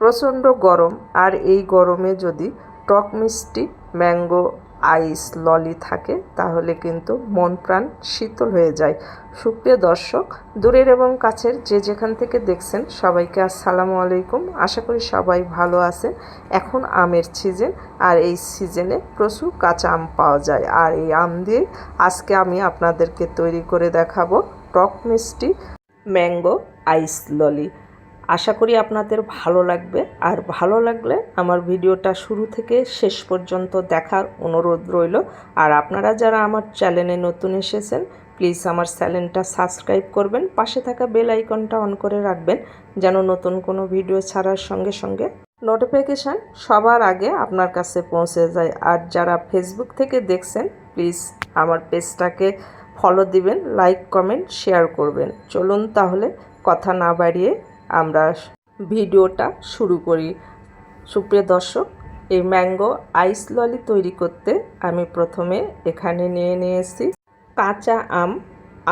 প্রচণ্ড গরম, আর এই গরমে যদি টক মিষ্টি, ম্যাঙ্গো, আইস, ললি থাকে, তাহলে কিন্তু মন প্রাণ শীতল হয়ে যায়। সুপ্রিয় দর্শক, দূরের এবং কাছের যে যেখান থেকে দেখছেন সবাইকে আসসালামু আলাইকুম। আশা করি সবাই ভালো আছেন। এখন আমের সিজন, আর এই সিজনে প্রচুর কাঁচা আম পাওয়া যায়। আর এই আম দিয়ে আজকে আমি আপনাদেরকে তৈরি করে দেখাবো টক মিষ্টি, ম্যাঙ্গো, আইস, ললি। আশা করি আপনাদের ভালো লাগবে। আর ভালো লাগলে আমার ভিডিওটা শুরু থেকে শেষ পর্যন্ত দেখার অনুরোধ রইল। আর আপনারা যারা আমার চ্যানেলে নতুন এসেছেন প্লিজ আমার চ্যানেলটা সাবস্ক্রাইব করবেন, পাশে থাকা বেল আইকনটা অন করে রাখবেন, যেন নতুন কোনো ভিডিও ছাড়ার সঙ্গে সঙ্গে নোটিফিকেশান সবার আগে আপনার কাছে পৌঁছে যায়। আর যারা ফেসবুক থেকে দেখছেন প্লিজ আমার পেজটাকে ফলো দিবেন লাইক কমেন্ট শেয়ার করবেন। চলুন তাহলে কথা না বাড়িয়ে আমরা ভিডিওটা শুরু করি। সুপ্রিয় দর্শক, এই ম্যাঙ্গো আইস ললি তৈরি করতে আমি প্রথমে এখানে নিয়ে নিয়েছি কাঁচা আম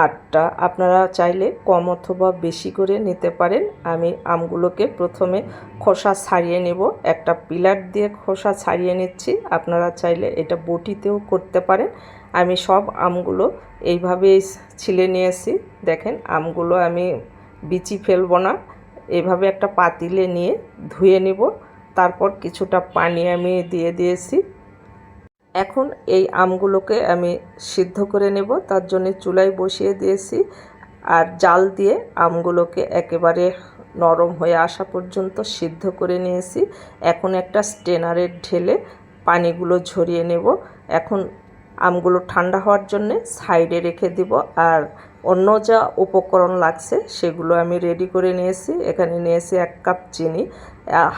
আটটা। আপনারা চাইলে কম অথবা বেশি করে নিতে পারেন। আমি আমগুলোকে প্রথমে খোসা ছাড়িয়ে নেব। একটা পিলার দিয়ে খোসা ছাড়িয়ে নিচ্ছি। আপনারা চাইলে এটা বটিতেও করতে পারেন। আমি সব আমগুলো এইভাবেই ছিলে নিয়েছি। দেখেন, আমগুলো আমি বিচি ফেলব না। এভাবে একটা পাতিলে নিয়ে ধুয়ে নেব। তারপর কিছুটা পানি আমি দিয়ে দিয়েছি। এখন এই আমগুলোকে আমি সিদ্ধ করে নেব। তার জন্য চুলায় বসিয়ে দিয়েছি। আর জাল দিয়ে আমগুলোকে একেবারে নরম হয়ে আসা পর্যন্ত সিদ্ধ করে নিয়েছি। এখন একটা স্টেনারের ঢেলে পানিগুলো ঝরিয়ে নেব। এখন আমগুলো ঠান্ডা হওয়ার জন্যে সাইডে রেখে দিব। আর অন্য যা উপকরণ লাগছে সেগুলো আমি রেডি করে নিয়েছি। এখানে নিয়েছি এক কাপ চিনি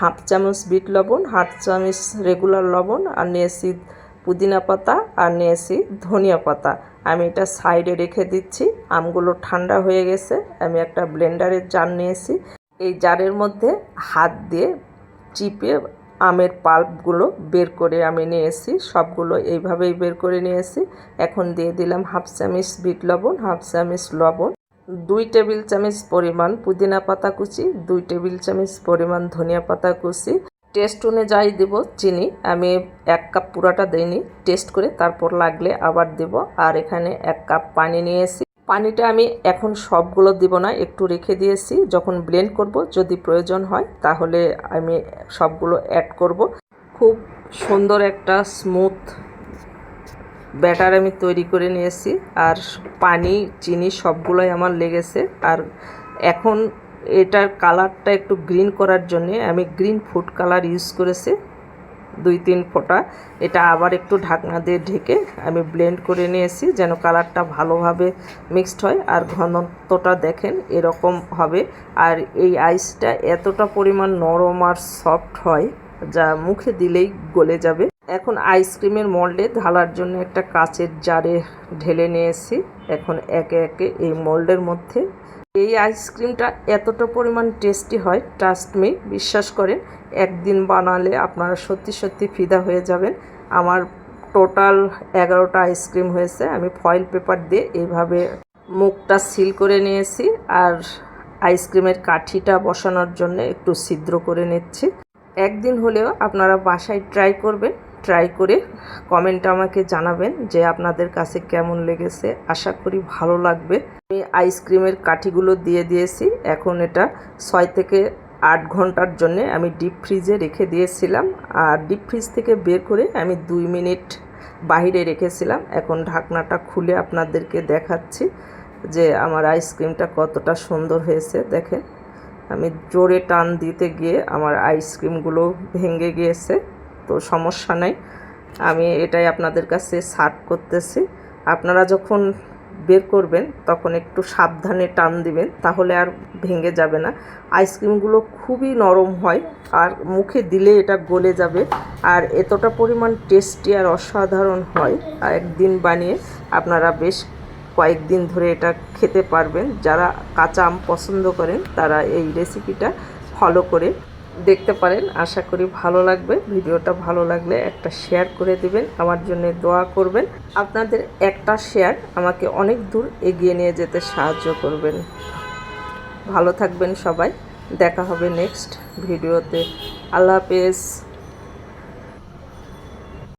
হাফ চামচ বিট লবণ হাফ চামচ রেগুলার লবণ, আর নিয়েছি পুদিনা পাতা, আর নিয়েছি ধনিয়া পাতা। আমি এটা সাইডে রেখে দিচ্ছি, আমগুলো ঠান্ডা হয়ে গেছে, আমি একটা ব্লেন্ডারের জার নিয়েছি। এই জারের মধ্যে হাত দিয়ে চিপে আমের পাল্পগুলো বের করে আমি নিয়েছি সবগুলো এইভাবেই বের করে নিয়েছি এখন দিয়ে দিলাম হাফ চামচ বিট লবণ, হাফ চামচ লবণ, দুই টেবিল চামচ পরিমাণ পুদিনা পাতা কুচি, দুই টেবিল চামচ পরিমাণ ধনিয়া পাতা কুচি। টেস্ট অনুযায়ী দেব চিনি। আমি এক কাপ পুরাটা দিইনি। টেস্ট করে তারপর লাগলে আবার দেব। আর এখানে এক কাপ পানি নিয়েছি পানিটা আমি এখন সবগুলো দিব না, একটু রেখে দিয়েছি। যখন ব্লেন্ড করব, যদি প্রয়োজন হয়, তাহলে আমি সবগুলো অ্যাড করব। খুব সুন্দর একটা স্মুথ ব্যাটার আমি তৈরি করে নিয়েছি। আর পানি, চিনি সবগুলোই আমার লেগেছে। আর এখন এটার কালারটা একটু গ্রিন করার জন্যে আমি গ্রিন ফুড কালার ইউজ করেছি। দুই তিন ফোঁটা। এটা আবার একটু ঢাকনা দিয়ে ঢেকে আমি ব্লেন্ড করে নিয়েছি যেন কালারটা ভালোভাবে মিক্সড হয়। আর ঘনত্বটা দেখেন এরকম হবে। আর এই আইসটা এতটা পরিমাণ নরম আর সফট হয়, যা মুখে দিলেই গলে যাবে। এখন আইসক্রিমের মোল্ডে ঢালার জন্য একটা কাচের জারে ঢেলে নিয়েছি। এখন একে একে এই মোল্ডের মধ্যে এই আইসক্রিমটা এতটা পরিমাণ টেস্টি হয় ট্রাস্ট মি বিশ্বাস করেন, একদিন বানালে আপনারা সত্যি সত্যি ফিদা হয়ে যাবেন। আমার টোটাল এগারোটা আইসক্রিম হয়েছে, আমি ফয়েল পেপার দিয়ে এইভাবে মুখটা সিল করে নিয়েছি আর আইসক্রিমের কাঠিটা বসানোর জন্য একটু ছিদ্র করে নিচ্ছি। একদিন হলেও আপনারা বাসায় ট্রাই করবেন ট্রাই করে কমেন্ট আমাকে জানাবেন যে আপনাদের কাছে কেমন লেগেছে। আশা করি ভালো লাগবে। আমি আইসক্রিমের কাঠিগুলো দিয়ে দিয়েছি। এখন এটা ছয় থেকে আট ঘণ্টার জন্যে আমি ডিপ ফ্রিজে রেখে দিয়েছিলাম। আর ডিপ ফ্রিজ থেকে বের করে আমি দুই মিনিট বাহিরে রেখেছিলাম। এখন ঢাকনাটা খুলে আপনাদেরকে দেখাচ্ছি যে আমার আইসক্রিমটা কতটা সুন্দর হয়েছে। দেখেন, আমি জোরে টান দিতে গিয়ে আমার আইসক্রিমগুলো ভেঙে গিয়েছে। তো সমস্যা নাই। আমি এটাই আপনাদের কাছে সার্ভ করতেছি। আপনারা যখন বের করবেন, তখন একটু সাবধানে টান দিবেন, তাহলে আর ভেঙে যাবে না। আইসক্রিমগুলো খুবই নরম হয়, আর মুখে দিলে এটা গলে যাবে। আর এতটা পরিমাণ টেস্টি আর অসাধারণ হয়, আর একদিন বানিয়ে আপনারা বেশ কয়েকদিন ধরে এটা খেতে পারবেন। যারা কাঁচা আম পছন্দ করেন, তারা এই রেসিপিটা ফলো করে দেখতে পারেন। আশা করি ভালো লাগবে। ভিডিওটা ভালো লাগলে একটা শেয়ার করে দিবেন। আমার জন্য দোয়া করবেন। আপনাদের একটা শেয়ার আমাকে অনেক দূর এগিয়ে নিয়ে যেতে সাহায্য করবেন। ভালো থাকবেন সবাই। দেখা হবে নেক্সট ভিডিওতে। আল্লাহ হাফেজ।